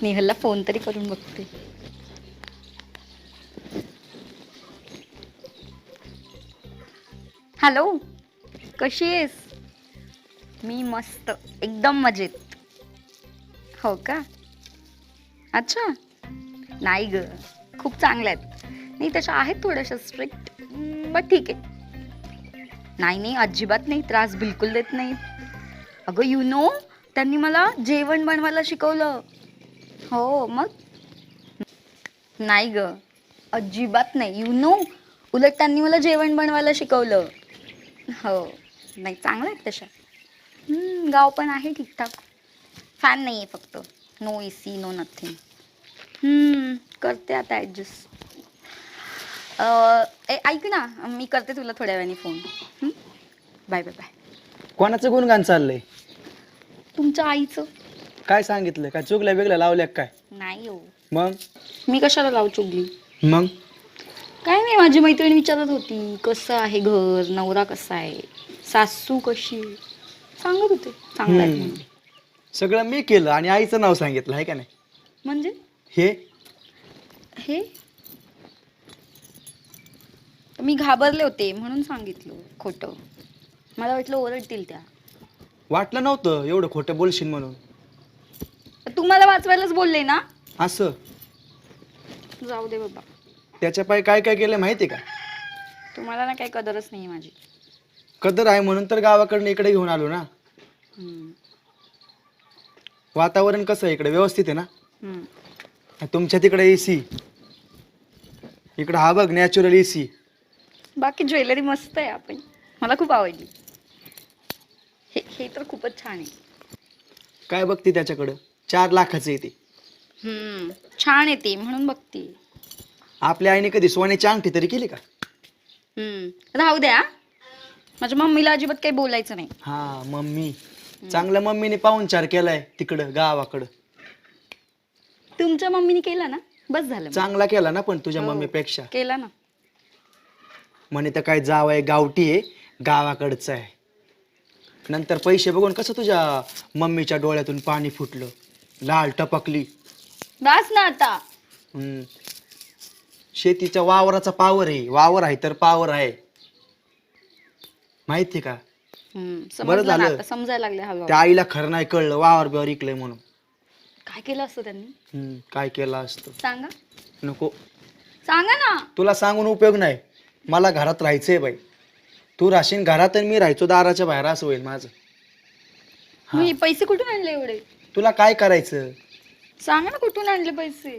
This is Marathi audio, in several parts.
स्नेहलला फोन तरी करून बघते. हॅलो कशी आहेस? मी मस्त एकदम मजेत. हो का? अच्छा. नाही ग खूप चांगल्या आहेत. नाही तशा आहेत थोड्याशा स्ट्रिक्ट बट ठीक आहे. नाही नाही अजिबात नाही त्रास बिलकुल देत नाही अगं यू नो त्यांनी मला जेवण बनवायला शिकवलं. हो मग? नाही ग. अजिबात नाही. यू नो उलट त्यांनी मला जेवण बनवायला शिकवलं. हो. नाही चांगलं आहेत तशा. गाव पण आहे ठीकठाक. फॅन नाही आहे फक्त no A C no nothing करते आता ॲडजस्ट ऐक ना मी करते तुला थोड्या वेळाने फोन बाय बाय बाय कोणाचं गुणगान चाललंय? तुमच्या आईचं. काय सांगितलं? काय चुकल्या वेगळ्या लावल्या काय? नाही हो. मग? मी कशाला लावू चुगली? मग? काय नाही माझी मैत्रीण विचारत होती कसं आहे घर? नवरा कसा आहे? सासू कशी आहे? सांगत होते चांगला आहे हम्म. म्हणून. सगळं मी केलं आणि आईचं नाव सांगितलं आहे का नाही? म्हणजे? हे? हे? मी घाबरले होते म्हणून सांगितलं खोटं. मला वाटलं ओरडतील त्या. वाटलं नव्हतं एवढं खोटं बोलशील म्हणून. तुम्हाला वाचवायलाच बोलले ना? असं? जाऊ दे बाबा. त्याच्या पायी काय काय केलं माहिती का? तुम्हाला ना काही कदरच नाही माझी. कदर आहे म्हणून तर गावाकडनं इकडे घेऊन आलो ना. हम्म. वातावरण कसं आहे इकडे? व्यवस्थित आहे ना? हम्म. तुमच्या तिकडे ए सी? इकडं हा बघ नॅचरल ए सी. बाकी ज्वेलरी मस्त आहे आपण. मला खूप आवडली. हे हे तर खूपच छान आहे. काय बघते त्याच्याकडं? चार लाखाचं येते हम्म, छान आहे ते म्हणून बघते. आपल्या आईने कधी सोन्याची अंगठी तरी केली का? हम्म, राहू द्या. माझ्या मम्मीला अजिबात काही बोलायचं नाही. हा मम्मी. चांगल्या मम्मीने पाहुणचार केलाय तिकडं गावाकडं. तुमच्या मम्मीने केला ना? बस झालं. चांगला केला ना पण तुझ्या हो. मम्मीपेक्षा? केला ना. म्हणे तर काय जाव आहे गावठी आहे गावाकडचं आहे. नंतर पैसे बघून कसं तुझ्या मम्मीच्या डोळ्यातून पाणी फुटलं? लाल टपकली. बस ना आता. हम्म. शेतीच्या वावराचा पावर आहे. वावर आहे तर पावर आहे. माहिती का? हम्म, बरं समजलं ना झालं. आता. समजायला लागले हळूहळू. त्या आईला खरं नाही कळलं. वावर बिवर इकलंय म्हणून. काय केलं असतं त्यांनी? हम्म, काय केलं असतं? सांगा. नको. सांगा ना. तुला सांगून उपयोग नाही. मला घरात राहायचंय बाई. तू राशीन घरात आणि मी राहायचो दाराच्या बाहेर. असं होईल माझं. हे. पैसे कुठून आणले एवढे? तुला काय करायचं? सांगा ना कुठून आणले पैसे.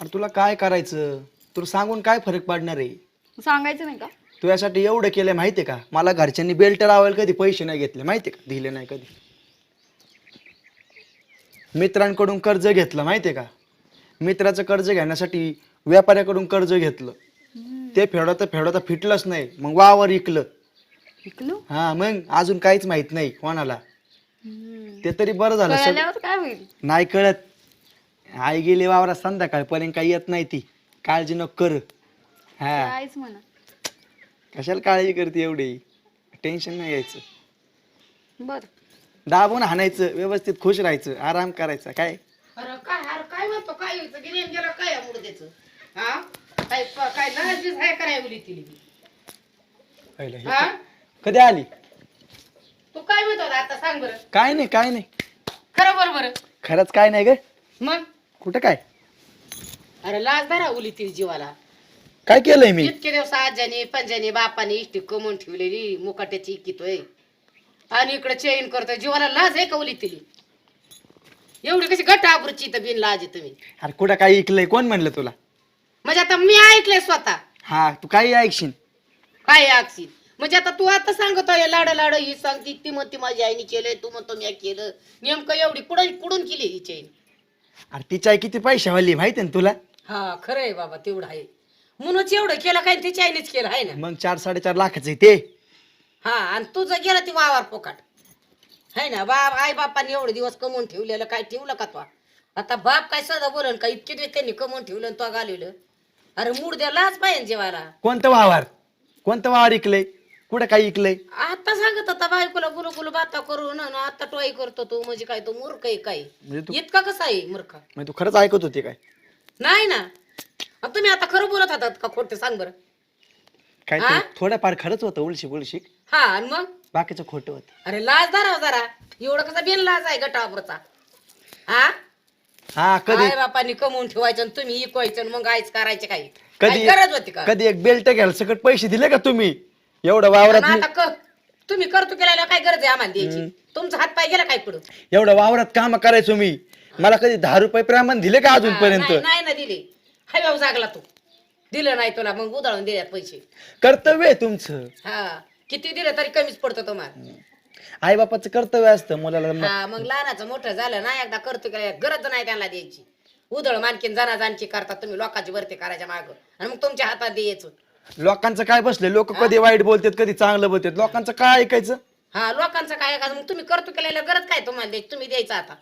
अरे तुला काय करायचं? तुला सांगून काय फरक पडणार आहे? सांगायचं नाही का? तू यासाठी एवढं केलंय माहितीये का? मला घरच्यांनी बेल्ट लावायला कधी पैसे नाही घेतले माहितीये का? दिले नाही कधी. मित्रांकडून कर्ज घेतलं माहितीये का? मित्राचं कर्ज घेण्यासाठी व्यापाऱ्याकडून कर्ज घेतलं. ते फेडवता फेडवता फिटलंच नाही. मग वावर इकलं. ऐकलो हा मग अजून काहीच माहीत नाही कोणाला. ते तरी बरं झालं. कळल्यावर काय होईल? नाही कळत. आई गेली वावरात संध्याकाळपर्यंत काही येत नाही ती. काळजी नको कर. हा. म्हणा. कशाला काळजी करते एवढी? टेन्शन नाही घ्यायचं. बर. दाबून हाणायचं व्यवस्थित खुश राहायचं आराम करायचा. काय? अरे काय अरे काय म्हणतो? काय गेला काय हा? काय काय लहान आहे पहिलं हे. हा? कधी आली? तू काय म्हणतो आता सांग बरं? काय नाही काय नाही. खरं बरं बरं. खरंच काय नाही ग. मग? कुठं काय? अरे लाज धरा उली तिली जीवाला. काय केलंय मी? इतके दिवस आजाने पंजाने बापाने इष्टी कमवून ठेवलेली मुकाट्याची इकितोय. आणि इकडे चेन करतोय. जीवाला लाज आहे का उली तिली एवढी कशी गट आबरूची तर बिन लाज आहे तुम्ही. अरे कुठं काय ऐकलंय? कोण म्हणलं तुला? म्हणजे आता मी ऐकलंय स्वतः. हा तू काही ऐकशील. काय अक्षित म्हणजे आता तू आता सांगतोय लाड लाड ही सांगती ती म्हणती माझ्या आईने केलंय तू म्हणतो मी केलं. नेमकं एवढी कुठून कुठून केली ही चैन अरे तिची आई किती पैसे वाली माहिती ना तुला? हा खरं आहे बाबा तेवढं आहे. म्हणूनच एवढं केलं काय तिच्या आईनेच केलं आहे ना? मग चार साडेचार लाखाचं आहे ते. हा आणि तुझं गेलं ती वावर पोकाट है ना बाप आई बापाने एवढे दिवस कमवून ठेवलेलं काय ठेवलं का तो? आता बाप काय सदा बोलन का इतके दिवस त्यांनी कमवून ठेवलं आणि तो घालवलं अरे मूड द्यायलाच पाहिजे जेवायला कोणतं वावर? कोणतं वावर ऐकलंय कुठं काय ऐकलंय? आता सांगत होता बायकोला गुलू गुलू बाता करून आणि आता टोई करतो तू म्हणजे काय तो मूर्ख आहे काय? म्हणजे तू इतका कसा आहे मूर्ख? म्हणजे तू खरंच ऐकत होती काय? नाही ना. तुम्ही आता खरं बोलत होतात का खोटं? सांग बरं. काय आ? ते थोडंफार खरंच होतं उलशी उलशी हा आणि मग? बाकीचं खोटं होतं. अरे लाज धरा जरा. एवढं कसा बिन लाज आहे गटावरचा? हा हा कधी? आई बापांनी कमवून ठेवायचं आणि तुम्ही इकवायचं आणि मग आईच करायचे काही. कधी काही गरज होती का? कधी एक बेल्ट घ्यायला सकट पैसे दिले का तुम्ही? एवढं वावरात आणि मी- आता क- तुम्ही करतो केल्याला काय गरज आहे आम्हाला द्यायची? तुमचा हात पाय गेला काय पुढं? एवढं वावरात काम करायचो मी. मला कधी दहा रुपये प्रमाण दिले का अजूनपर्यंत? नाही ना दिले. भाऊ जागला तू. दिलं नाही तुला मग उधळून दिल्यात पैसे. कर्तव्य आहे तुमचं. हा किती दिलं तरी कमीच पडतं तुम्हाला. आई बापाचं कर्तव्य असतं मुलाला म- हा मग लहानाचं मोठं झालं ना एकदा करतो केल्या गरज नाही त्यांना द्यायची. उधळ मानकीन जाणाजांची करतात तुम्ही लोकांची भरती करायच्या माग. आणि मग तुमच्या हातात द्यायचं. लोकांचं काय बसले? लोक कधी वाईट बोलतात कधी चांगलं बोलतात. लोकांचं काय ऐकायचं? हा लोकांचं काय का मग तुम्ही करतो केलेलं गरज काय तुम्हाला द्यायची? तुम्ही द्यायचं आता.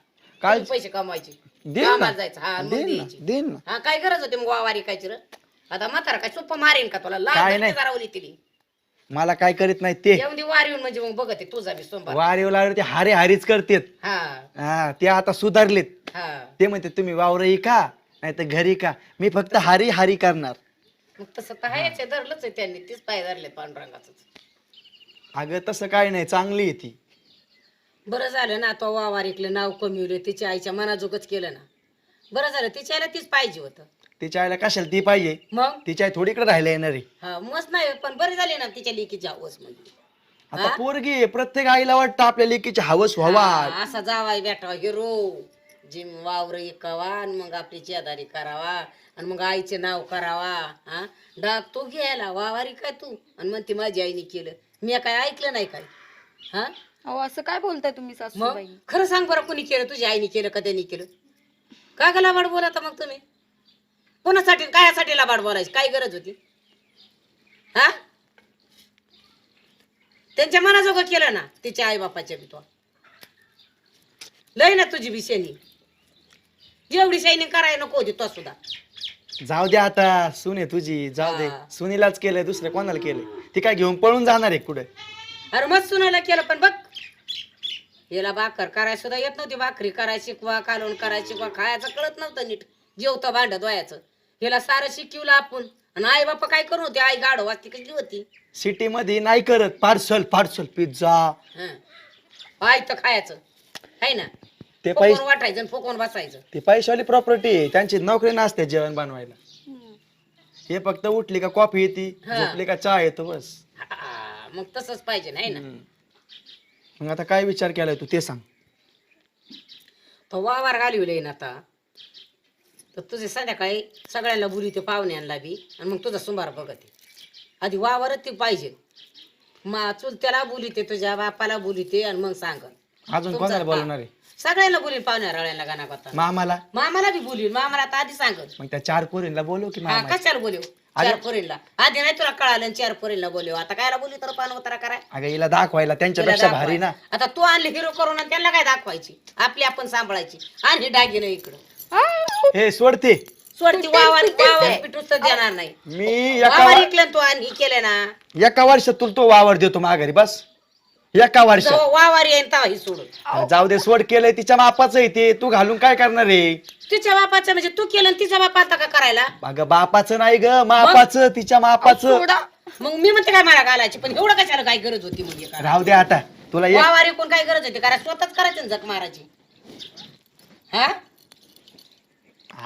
काय? तुम्ही पैसे कमवायचे. देईन ना. कामाला जायचं. हा मग देईन ना. द्यायची. देईन ना. हा काय गरज होती मग वावारी काय र? आता म्हातारा काय सोपं मारेन का तुला? काय लाल नाही. रावली तिली. मला काय करीत नाही ते. येऊन दे वार येऊन म्हणजे मग बघते तुझा बी सोमवार. वारे लागले ते हारे हारीच करतेत. हा. हा ते आता सुधारलेत. हा. ते म्हणते तुम्ही वावर का नाही तर घरी का मी फक्त हारी हारी करणार. मग तसं तर आहेच आहे, धरलंच आहे त्यांनी तीच पाय धरले पांडुरंगाच अगं तसं काय नाही चांगली आहे ती. बरं झालं ना तो वावर इकलं नाव कमीवलं तिच्या आईच्या मनाजोगच केलं ना. बरं झालं तिच्या आईला तीच पाहिजे होतं. तिच्या आईला कशाला ती पाहिजे? मग? तिच्या आई थोडी इकडे राहायला येणार आहे. हा मस्त नाही पण बरी झाली ना तिच्या लेकीची हवस म्हणजे आता पोरगी आहे, प्रत्येक आईला वाटतं आपल्या लेकीची हवस व्हावा. हा, असा जावाय भेटावा हिरो जिम वावर इकावा आणि मग आपली चेदारी करावा. आणि मग आईचे नाव करावा हा? डाग तो घ्यायला वावारी काय तू? आणि म्हणते माझी आईने केलं. मी काय ऐकलं नाही काय? हा? अहो असं काय बोलताय तुम्ही मग? सासूबाई खरं सांग बरं कोणी केलं? तुझ्या आईने केलं का त्यांनी केलं? का का लाबाड बोलता मग तुम्ही? कोणासाठी कायासाठी लाबाड बोलायची? काय गरज होती? हा? त्यांच्या मनाजोगं केलं ना तिच्या आई बापाच्या बी तो. लय ना तुझी बी शेणी जेवढी शायनिंग करायला नको होती तो सुद्धा. जाऊ दे आता सुने तुझी जाऊ दे. हा. सुनीलाच केलंय दुसरं कोणाला केलंय? ती काय घेऊन पळून जाणार आहे कुठे? अरे मस्त सुनायला केलं पण बघ. याला भाकर करायला सुद्धा येत नव्हती भाकरी करायची शिकवा कालवण करायची शिकवा खायचं कळत नव्हतं नीट. जेवतं भांड दोयाचं हिला सारं शिकवलं आपण. आणि आई बापा काय करू होते? आई गाडो वाजती कसली होती? सिटी मध्ये नाही करत. Parcel parcel pizza. हं. आई तर खायचं. आहे ना? ते फुकून पैसे वाटायचं आणि फुकून बसायचं. ते पैशावाली प्रॉपर्टी आहे. त्यांची नोकरी नसते जेवण बनवायला. हे फक्त उठली का कॉफी येते हा. झोपली का चहा येतो बस. हा, मग तसंच पाहिजे नाही ना? हम्म. मग आता काय विचार केलाय तू ते सांग. तो वावर घालविले ना आता. तर तुझे संध्याकाळी सगळ्यांना बोली ते पाहुण्यांना बी आणि मग तुझा सुंबार बघते आधी वावरच ती पाहिजे. मा चुलत्याला बोलीते तुझ्या बापाला बोलीते आणि मग सांग. अजून तुमचा- कोणाला बोलवणार आहे? सगळ्यांना बोलील पाहुण्या रळ्यांना गाणा करता मामाला? मामाला बी बोलील मामाला आता आधी सांगत. मग त्या चार पोरींना बोलव की हा मामा कशाला बोलव चार पोरीला आधी नाही तुला कळालं आणि चार पोरीला बोलव आता कायला बोली तर पान उतारा कराय अगं हिला दाखवायला त्यांच्यापेक्षा तिला भारी ना. दाखवाय. आता तू आणली हिरो करून आणि त्यांना काय दाखवायची? आपली आपण सांभाळायची. आणि डागिनं इकडं. हे सोडते. सोडती वावर वावर पिटूच तर देणार नाही. मी एका वावर वा- इकलं तू आणि हे केलं ना. एका वर्षात तुला तो वावर देतो माघारी बस. एका वर्षात. जेव्हा वावर येईन तेव्हा ही सोडून. जाऊ दे सोड केलंय तिच्या मापाचं आहे ते. तू घालून काय करणार आहे? तिच्या बापाचं म्हणजे तू केलं आणि तिचा बाप आता का करायला? अगं बापाचं नाही ग मापाचं तिच्या मापाचं. सोडा. मग मी म्हणते काय मला घालायची पण एवढं कशाला काय गरज होती म्हणजे काय राहू दे आता. तुला एक वावर कोण काय गरज होती? कारण स्वतःच करायचं ना जग मारायची. हा?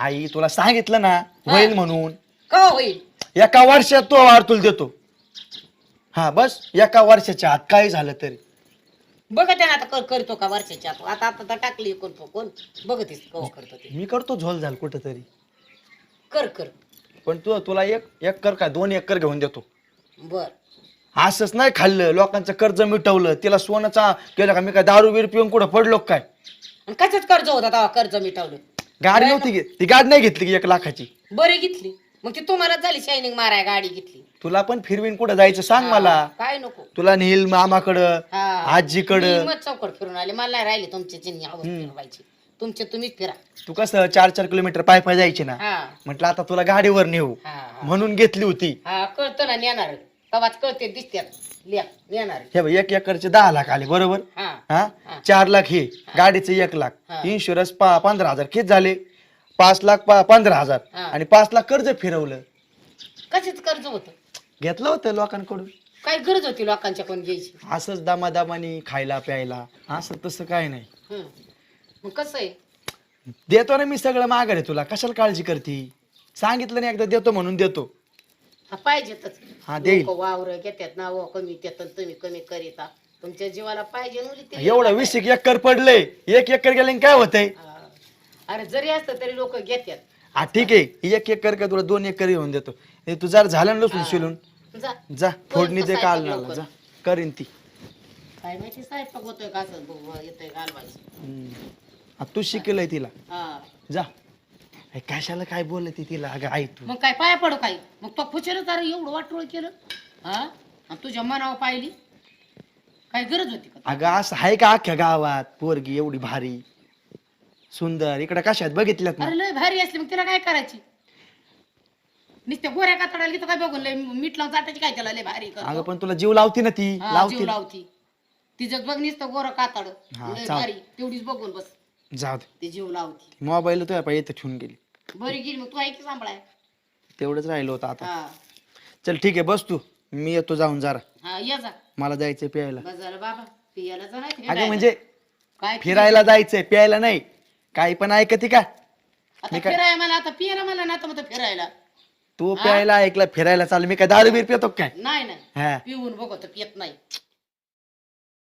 आई तुला सांगितलं ना होईल म्हणून. का होईल? एका वर्षात तो वावर तुला देतो. हा बस एका वर्षाच्या आत काय झालं तरी. बघ त्यानं आता कर- करतो का वर्षाच्या आत. आता आता तर टाकली कोण कोण? बघतीस कवा करतो ते. मी करतो झोल झाल कुठं तरी कर कर. पण तू तुला एक एक कर काय दोन एकर घेऊन देतो. बर. असंच नाही खाल्लं लोकांचं कर्ज मिटवलं तिला सोनं केलं का मी काय दारू बीर पिऊन कुठं पडलो का काय? आणि कशाच कर्ज होता तेव्हा कर्ज मिटवलं? गाडी नव्हती घेत ती गाडी नाही घेतली की एक लाखाची. बरी घेतली. मग ती तुम्हाला झाली शायनिंग माराय गाडी घेतली. तुला पण फिरवीन कुठं जायचं सांग मला. काय नको. तुला नेईल मामाकडं हा. आजीकडं. मग चौकट फिरून आले. मला नाही राहिले तुमच्या चिन्ह आवड फिरवायची. तुमचे तुम्हीच फिरा. तू कसं चार चार किलोमीटर पाय पाय जायची ना? हा. म्हटलं आता तुला गाडीवर नेऊ. हा हा. म्हणून घेतली होती. हा कळतं ना नेणार. कवाच कळते दिसत्यात. लिया येणार हे बघ एक एकरचे दहा लाख आले बरोबर? हा. चार लाख हे गाडीचे एक लाख. हा. इन्शुरन्स पा पंधरा हजार किती झाले? पाच लाख पा पंधरा हजार. हा. आणि पाच लाख कर्ज फिरवलं. कशीच कर्ज होतं? घेतलं होतं लोकांकडून. काय गरज होती लोकांच्या कोण घ्यायची? असंच दामादामानी खायला प्यायला. असं तसं काय नाही. हं. मग कसं आहे? देतो ना मी सगळं माघारे तुला. कशाला काळजी करती? सांगितलं नाही एकदा देतो म्हणून देतो. हा पाहिजेतच. हा, देईल. लोकं वावर घेतात ना व कमी देतात तुम्ही कमी करीता. तुमच्या जीवाला पाहिजे ना उलट. ते एवढं वीस एक एकर पडलंय. एक एकर गेले काय होतंय? हा. अरे जरी असतं तरी लोक घेतात हा ठीक आहे. एक एकर का तुला दोन एकर येऊन देतो. हे तू जर झालं ना लसूण शिलून. जा. जा फोडणी दे स्वयंपाक काल लवकर. जा. करीन ती. काय माहिती स्वयंपाक होतोय का असं ब- येतोय घालवायचं हम्म. तू शिकलंय तिला. हा. जा. कशाला काय बोलते तिला? अगं आई तू. मग काय पाया पडू काय? मग तो फुचरच अरे एवढं वाटोळ केलं. हा? आणि तुझ्या मनावर पाहिली. काय गरज होती का? अगं असं आहे का अख्ख्या गावात? पोरगी एवढी भारी. सुंदर. इकडे कशात बघितल्यात ना. अरे लय भारी असली मग तिला काय करायची? नुसत्या गोऱ्या कातडाला घेतो काय बघून लय मीठ लावून चाटायची काय त्याला? लय भारी करतो. अगं पण तुला जीव लावती ना ती? हा, लावती जीव ना. लावती. तिच्यात बघ नुसतं गोरं कातड. हा, लय चाल. भारी. तेवढीच बघून बस. जाऊ दे. ते जीव लावती. मोबाईल तुझ्या पाहिजे इथं ठेवून गेली. बरी गेली मग तू ऐक सांभाळाय? तेवढंच राहिलं होतं आता. हा. चल ठीक आहे बस तू. मी येतो जाऊन जरा. हा ये जा. मला जायचंय प्यायला. बस झालं बाबा. पियाला जा नाही अगं फिरायला. म्हणजे काय फिरायला? जायचंय प्यायला नाही. काही पण ऐकते का? आता मी काय- फिरायला मला आता पियाला मला ना तर फिरायला. तू प्यायला ऐकलं फिरायला चाल मी काय दारू बीर पितो काय? नाही नाही. हा. पिऊन बघतो पियत नाही.